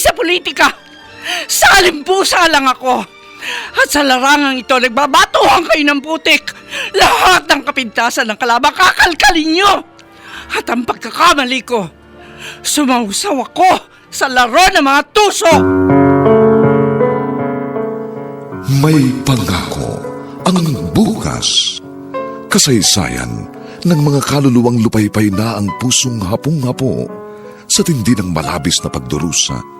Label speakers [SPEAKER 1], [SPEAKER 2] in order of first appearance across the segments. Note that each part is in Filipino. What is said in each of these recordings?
[SPEAKER 1] Sa politika! Salimbusa lang ako! At sa larangang ito, nagbabatuhan kayo ng putik! Lahat ng kapintasan ng kalaban, kakalkalin nyo! At ang pagkakamali ko, sumausaw ako sa laro ng mga tuso!
[SPEAKER 2] May pangako ang bukas. Kasaysayan ng mga kaluluwang lupaypay na ang pusong hapong-hapo sa tindi ng malabis na pagdurusa.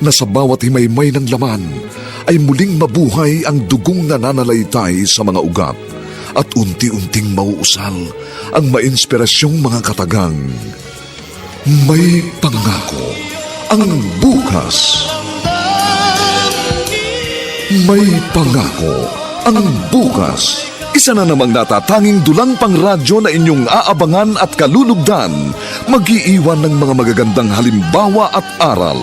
[SPEAKER 2] na sa bawat himaymay ng laman ay muling mabuhay ang dugong nananalaytay sa mga ugat at unti-unting mauusal ang mainspirasyong mga katagang. May pangako ang bukas. May pangako ang bukas. Isa na namang natatanging dulang pang radyo na inyong aabangan at kalulugdan, mag-iiwan ng mga magagandang halimbawa at aral.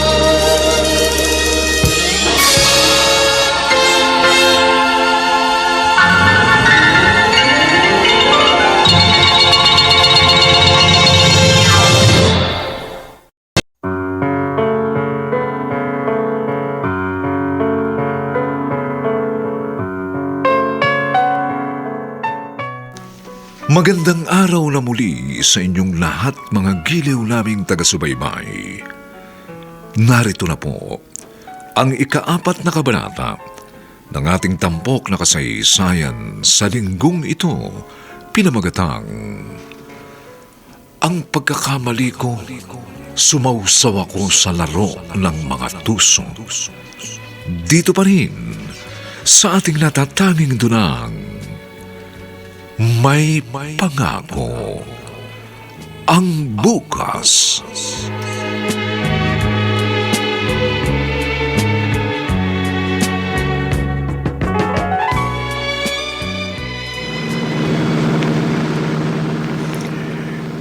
[SPEAKER 2] Magandang araw na muli sa inyong lahat mga giliw naming taga-subaybay. Narito na po ang ikaapat na kabanata ng ating tampok na kasaysayan sa linggong ito pinamagatang Ang pagkakamali ko, sumausaw ako sa laro ng mga tuso. Dito pa rin sa ating natatanging dunang may pangako ang bukas.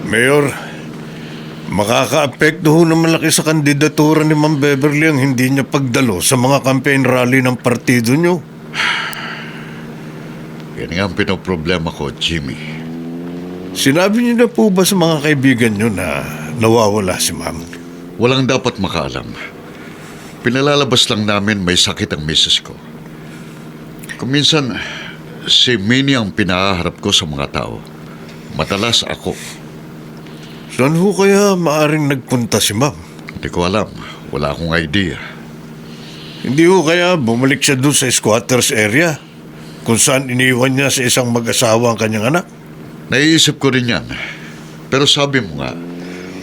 [SPEAKER 3] Mayor, makaka-apekto ho na malaki sa kandidatura ni Ma'am Beverly ang hindi niya pagdalo sa mga campaign rally ng partido niyo.
[SPEAKER 4] Yan nga ang pinoproblema ko, Jimmy.
[SPEAKER 3] Sinabi niyo na po ba sa mga kaibigan niyo na nawawala si Ma'am?
[SPEAKER 4] Walang dapat makaalam. Pinalalabas lang namin may sakit ang misis ko. Kung minsan, si Minnie ang pinaharap ko sa mga tao. Madalas ako.
[SPEAKER 3] Saan ho kaya maaring nagpunta si Ma'am?
[SPEAKER 4] Hindi ko alam. Wala akong idea.
[SPEAKER 3] Hindi ho kaya bumalik siya doon sa squatters area kung saan iniwan niya sa isang mag-asawa ang kanyang anak?
[SPEAKER 4] Naiisip ko rin yan. Pero sabi mo nga,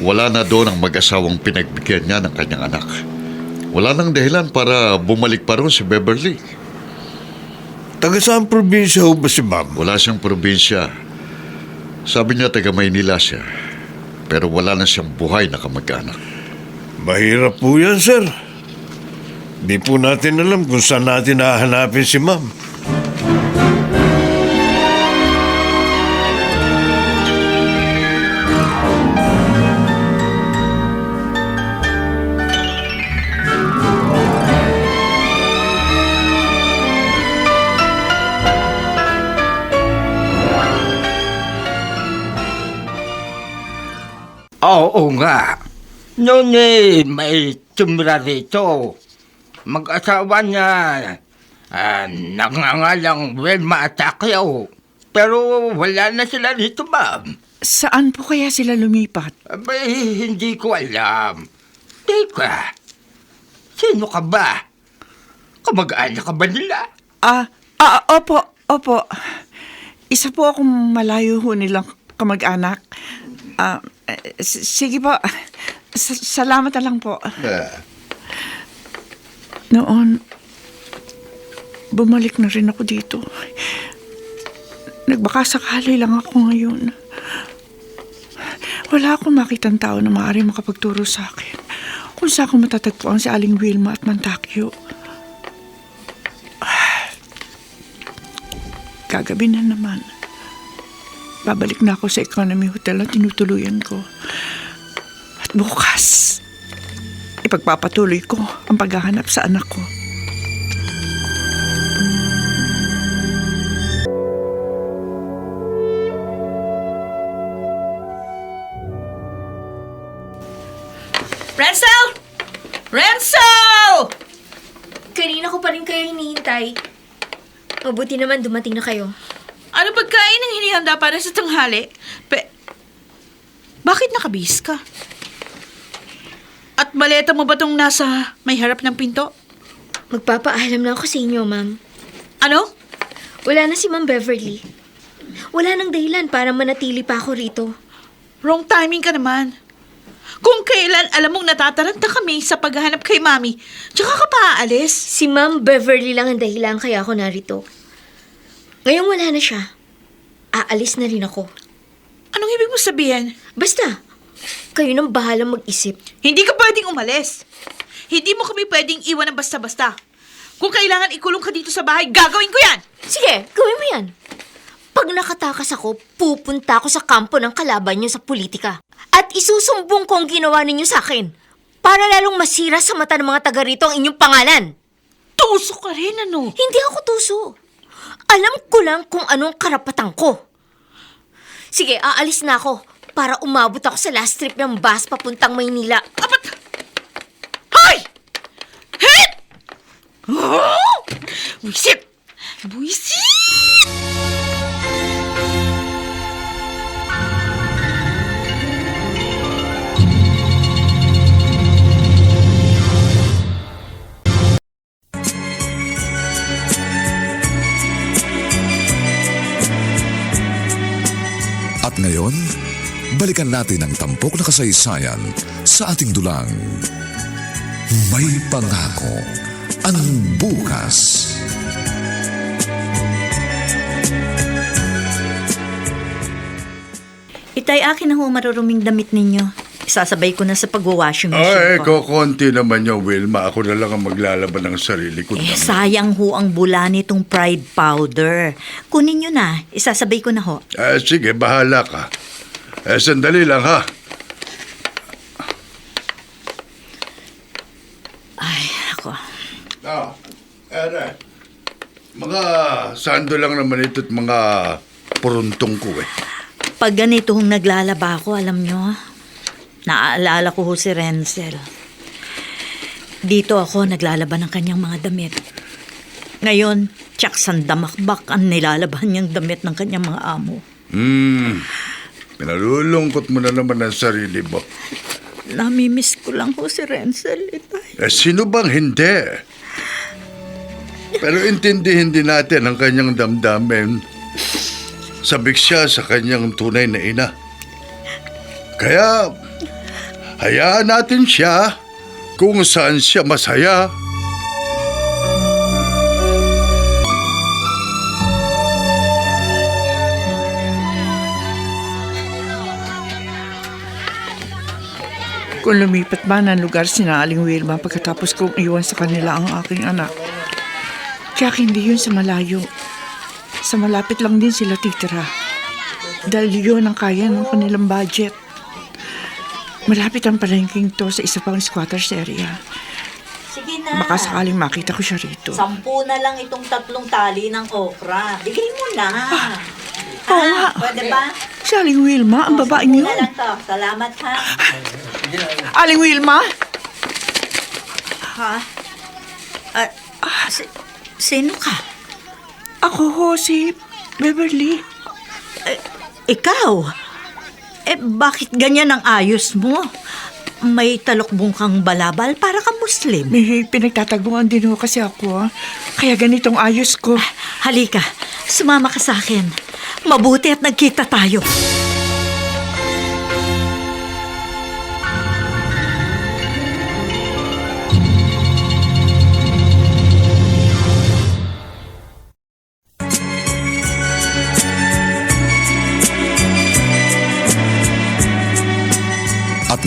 [SPEAKER 4] wala na doon ang mag-asawang pinagbigyan niya ng kanyang anak. Wala nang dahilan para bumalik pa ron si Beverly.
[SPEAKER 3] Taga saan probinsya ho ba si Ma'am?
[SPEAKER 4] Wala siyang probinsya. Sabi niya taga Maynila siya. Pero wala na siyang buhay na kamag-anak.
[SPEAKER 3] Mahirap po yan, sir. Di po natin alam kung saan natin hahanapin si Ma'am.
[SPEAKER 5] Oo nga. Noon eh, may tumira rito. Mag-asawa niya, ah, nangangalang Wilma at Pacquiao. Pero wala na sila dito, ma'am.
[SPEAKER 6] Saan po kaya sila lumipat?
[SPEAKER 5] Abay, hindi ko alam. Teka, sino ka ba? Kamag-anak ka ba nila?
[SPEAKER 6] Ah, ah, opo, opo. Isa po akong malayo ho nilang kamag-anak. Ah, s- sige po. S- salamat na lang po. Noon, bumalik na rin ako dito. Nagbaka sakali lang ako ngayon. Wala akong makitang tao na maaari makapagturo sa akin kung saan ko matatagpuan si Aling Wilma at Mantakyo. Kagabi na naman. Babalik na ako sa economy hotel na tinutuluyan ko. At bukas, ipagpapatuloy ko ang paghahanap sa anak ko.
[SPEAKER 7] Renzel! Renzel!
[SPEAKER 8] Kanina ko pa rin kayo hinihintay. Mabuti naman dumating na kayo.
[SPEAKER 7] Ano pagkain ang hinihanda para sa tanghali? Pe... Bakit nakabihis ka? At maleta mo ba tong nasa may harap ng pinto?
[SPEAKER 8] Magpapaalam na ako sa inyo, ma'am.
[SPEAKER 7] Ano?
[SPEAKER 8] Wala na si Ma'am Beverly. Wala nang dahilan para manatili pa ako rito.
[SPEAKER 7] Wrong timing ka naman. Kung kailan alam mong natataranta kami sa paghahanap kay Mami, tsaka ka pa aalis.
[SPEAKER 8] Si Ma'am Beverly lang ang dahilan kaya ako narito. Ngayong wala na siya, aalis na rin ako.
[SPEAKER 7] Anong ibig mo sabihin?
[SPEAKER 8] Basta, kayo nang bahalang mag-isip.
[SPEAKER 7] Hindi ka pwedeng umalis. Hindi mo kami pwedeng iwan ng basta-basta. Kung kailangan ikulong ka dito sa bahay, gagawin ko yan!
[SPEAKER 8] Sige, gawin mo yan. Pag nakatakas ako, pupunta ako sa kampo ng kalaban niyo sa politika. At isusumbong ko ang ginawa ninyo sa akin. Para lalong masira sa mata ng mga taga rito ang inyong pangalan.
[SPEAKER 7] Tuso ka rin, ano?
[SPEAKER 8] Hindi ako tuso. Alam ko lang kung anong karapatan ko. Sige, aalis na ako para umabot ako sa last trip ng bus papuntang Maynila.
[SPEAKER 7] Apat! Hoy! Hit! Oh! Buisit! Buisit!
[SPEAKER 9] At ngayon, balikan natin ang tampok na kasaysayan sa ating dulang. May pangako ang bukas.
[SPEAKER 10] Itay, akin na ho maruruming damit ninyo. Isasabay ko na sa pag-washing
[SPEAKER 11] Ay,
[SPEAKER 10] machine ko.
[SPEAKER 11] kukunti naman yung Wilma. Ako na lang ang maglalaban ng sarili ko.
[SPEAKER 10] Eh,
[SPEAKER 11] naman.
[SPEAKER 10] sayang ho ang bula nitong pride powder. Kunin nyo na. Isasabay ko na ho.
[SPEAKER 11] Ah, sige, bahala ka. Eh, sandali lang ha.
[SPEAKER 10] Ay, ako.
[SPEAKER 11] Ah, ere. Mga sando lang naman ito't mga puruntong ko eh.
[SPEAKER 10] Pag ganito hong naglalaba ako, alam nyo, naaalala ko ho si Renzel. Dito ako naglalaba ng kanyang mga damit. Ngayon, tsak sandamakbak ang nilalaban niyang damit ng kanyang mga amo.
[SPEAKER 11] Hmm, pinalulungkot mo na naman ang sarili mo.
[SPEAKER 10] Namimiss ko lang ho si Renzel, itay.
[SPEAKER 11] Eh, sino bang hindi? Pero intindihin din natin ang kanyang damdamin. Sabik siya sa kanyang tunay na ina. Kaya, hayaan natin siya kung saan siya masaya.
[SPEAKER 6] Kung lumipat ba ng lugar si Aling Wilma pagkatapos kong iwan sa kanila ang aking anak. Kaya hindi yun sa malayo. Sa malapit lang din sila titira. Dahil yun ang kaya ng kanilang budget. Malapit ang palengking to sa isa pang squatters area.
[SPEAKER 10] Sige na.
[SPEAKER 6] Baka sakaling makita ko siya rito.
[SPEAKER 10] Sampu na lang itong tatlong tali ng okra. Bigay mo na.
[SPEAKER 6] Oo nga.
[SPEAKER 10] Pwede ba?
[SPEAKER 6] Si Aling Wilma, ang babaeng
[SPEAKER 10] Sampu
[SPEAKER 6] yun.
[SPEAKER 10] na lang to. Salamat ha.
[SPEAKER 6] Aling Wilma?
[SPEAKER 10] Ha? Ah, si- sino ka?
[SPEAKER 6] Ako ho, si Beverly.
[SPEAKER 10] Ikaw? Eh, bakit ganyan ang ayos mo? May talokbong kang balabal para ka Muslim.
[SPEAKER 6] May pinagtataguan din ho kasi ako. ah. Kaya ganitong ayos ko.
[SPEAKER 10] Halika, sumama ka sa akin. Mabuti at nagkita tayo.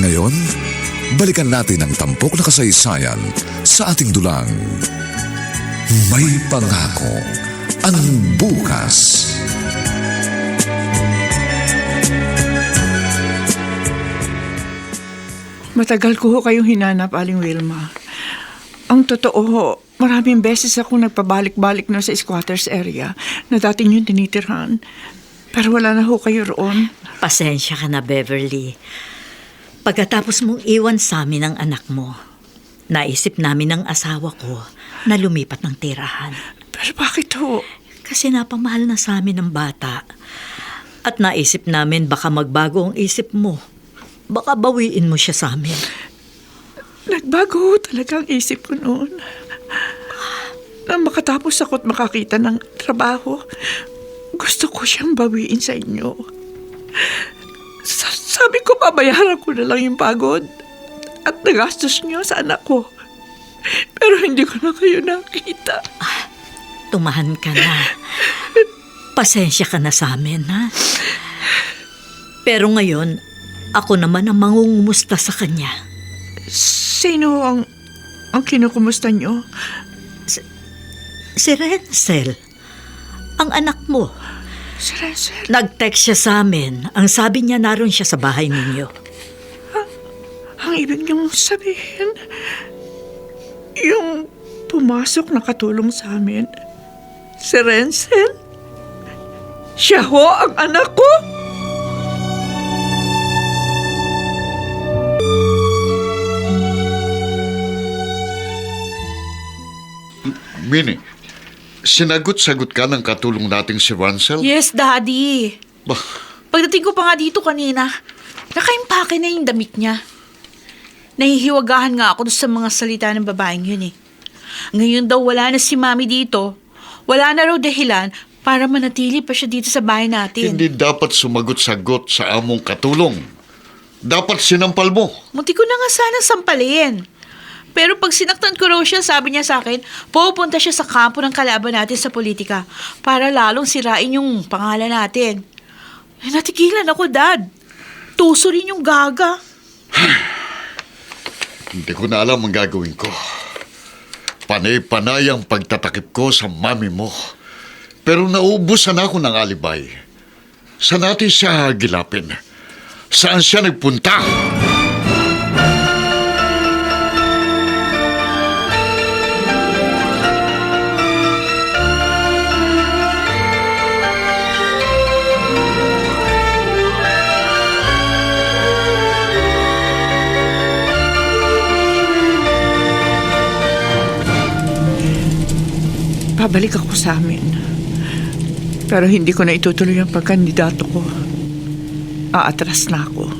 [SPEAKER 9] Ngayon, balikan natin ang tampok na kasaysayan sa ating dulang. May pangako ang bukas.
[SPEAKER 6] Matagal ko ho kayong hinanap, Aling Wilma. Ang totoo ho, maraming beses ako nagpabalik-balik na sa squatters area na dati niyong tinitirhan. Pero wala na ho kayo roon.
[SPEAKER 10] Pasensya ka na, Beverly. Pagkatapos mong iwan sa amin ang anak mo, naisip namin ng asawa ko na lumipat ng tirahan.
[SPEAKER 6] Pero bakit ho?
[SPEAKER 10] Kasi napamahal na sa amin ang bata. At naisip namin baka magbago ang isip mo. Baka bawiin mo siya sa amin.
[SPEAKER 6] Nagbago talaga ang isip ko noon. Nang makatapos ako at makakita ng trabaho, gusto ko siyang bawiin sa inyo. Sa- sabi ko, babayaran ko na lang yung pagod at nagastos niyo sa anak ko. Pero hindi ko na kayo nakita.
[SPEAKER 10] Tumahan ka na. Pasensya ka na sa amin, ha? Pero ngayon, ako naman ang mangungumusta sa kanya.
[SPEAKER 6] Sino ang, ang kinukumusta niyo?
[SPEAKER 10] Si Renzel, ang anak mo.
[SPEAKER 6] Si Renzel.
[SPEAKER 10] Nag-text siya sa amin. Ang sabi niya naroon siya sa bahay ninyo.
[SPEAKER 6] Ang ibig niyong sabihin, yung pumasok na katulong sa amin, si Renzel? Siya ho ang anak ko?
[SPEAKER 4] Mini, sinagot-sagot ka ng katulong nating si Ransel?
[SPEAKER 7] Yes, Daddy.
[SPEAKER 4] Bah,
[SPEAKER 7] Pagdating ko pa nga dito kanina, nakaimpake na yung damit niya. Nahihiwagahan nga ako sa mga salita ng babaeng yun eh. Ngayon daw wala na si Mami dito. Wala na raw dahilan para manatili pa siya dito sa bahay natin.
[SPEAKER 4] hindi dapat sumagot-sagot sa among katulong. Dapat sinampal mo.
[SPEAKER 7] Munti ko na nga sana sampalin. Pero pag sinaktan ko raw siya, sabi niya sa akin, pupunta siya sa kampo ng kalaban natin sa politika para lalong sirain yung pangalan natin. Eh, natigilan ako, Dad. Tuso rin yung gaga.
[SPEAKER 4] Hindi ko na alam ang gagawin ko. Panay-panay ang pagtatakip ko sa mami mo. Pero naubusan ako ng alibay. Saan natin siya hagilapin? Saan siya nagpunta?
[SPEAKER 6] Babalik ako sa amin. Pero hindi ko na itutuloy ang pagkandidato ko. Aatras na ako.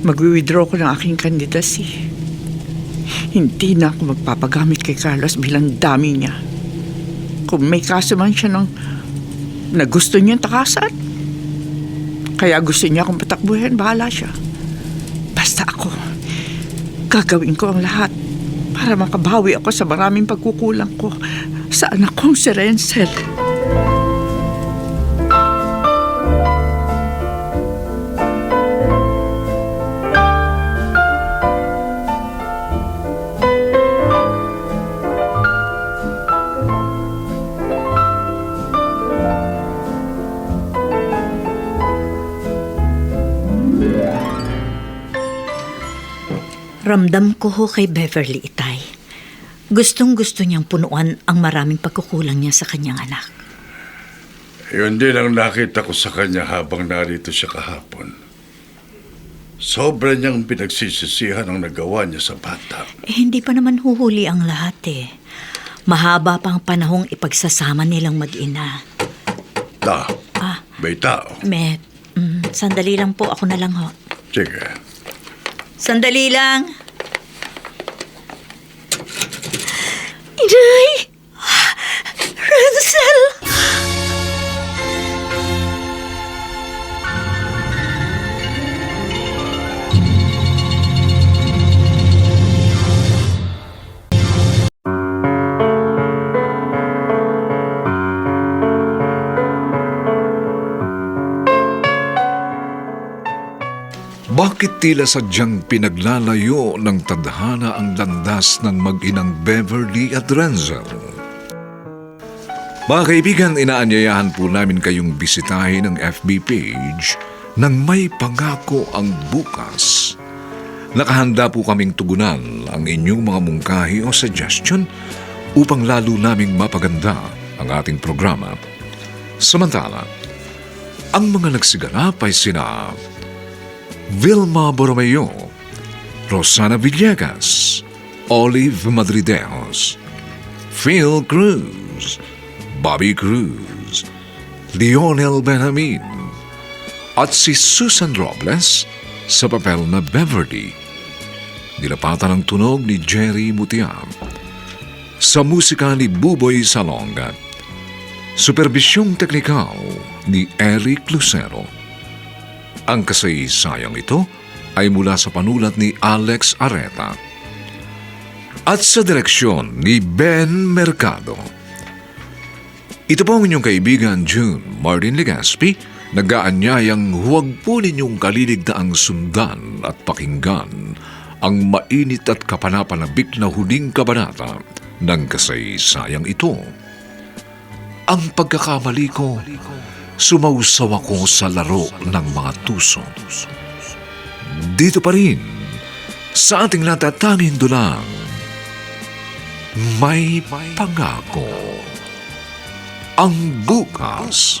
[SPEAKER 6] Magwi-withdraw ko ng aking candidacy. Hindi na ako magpapagamit kay Carlos bilang dami niya. Kung may kaso man siya ng na gusto niyang takasan, kaya gusto niya akong patakbuhin, bahala siya. Basta ako, gagawin ko ang lahat para makabawi ako sa maraming pagkukulang ko sa anak kong si Renzel.
[SPEAKER 10] Ramdam ko ho kay Beverly Itay. Gustong gusto niyang punuan ang maraming pagkukulang niya sa kanyang anak.
[SPEAKER 11] Yun din ang nakita ko sa kanya habang narito siya kahapon. Sobra niyang pinagsisisihan ang nagawa niya sa bata.
[SPEAKER 10] Eh, hindi pa naman huhuli ang lahat eh. Mahaba pang panahong ipagsasama nilang mag-ina.
[SPEAKER 11] Ta,
[SPEAKER 10] Ah,
[SPEAKER 11] may tao.
[SPEAKER 10] Met, Mm, sandali lang po, ako na lang ho.
[SPEAKER 11] Sige.
[SPEAKER 10] Sandali lang. Inay! Renzel!
[SPEAKER 9] Bakit tila sadyang pinaglalayo ng tadhana ang landas ng mag-inang Beverly at Renzel? Mga kaibigan, inaanyayahan po namin kayong bisitahin ang FB page ng May Pangako ang Bukas. Nakahanda po kaming tugunan ang inyong mga mungkahi o suggestion upang lalo naming mapaganda ang ating programa. Samantala, ang mga nagsiganap ay sina Vilma Borromeo, Rosana Villegas, Olive Madrideos, Phil Cruz, Bobby Cruz, Lionel Benjamin, at si Susan Robles sa papel na Beverly. Nilapatan ang tunog ni Jerry Mutiam. Sa musika ni Buboy Salonga. Superbisyong teknikal ni Eric Lucero. Ang kasaysayang ito ay mula sa panulat ni Alex Areta at sa direksyon ni Ben Mercado. Ito po ang inyong kaibigan June Martin Legaspi, nag-aanyayang huwag po ninyong kaliligdaang sundan at pakinggan ang mainit at kapanapanabik na huling kabanata ng kasaysayang ito. Ang pagkakamali ko, sumausaw ako sa laro ng mga tuso. Dito pa rin, sa ating natatanging dulang, may pangako. Ang bukas.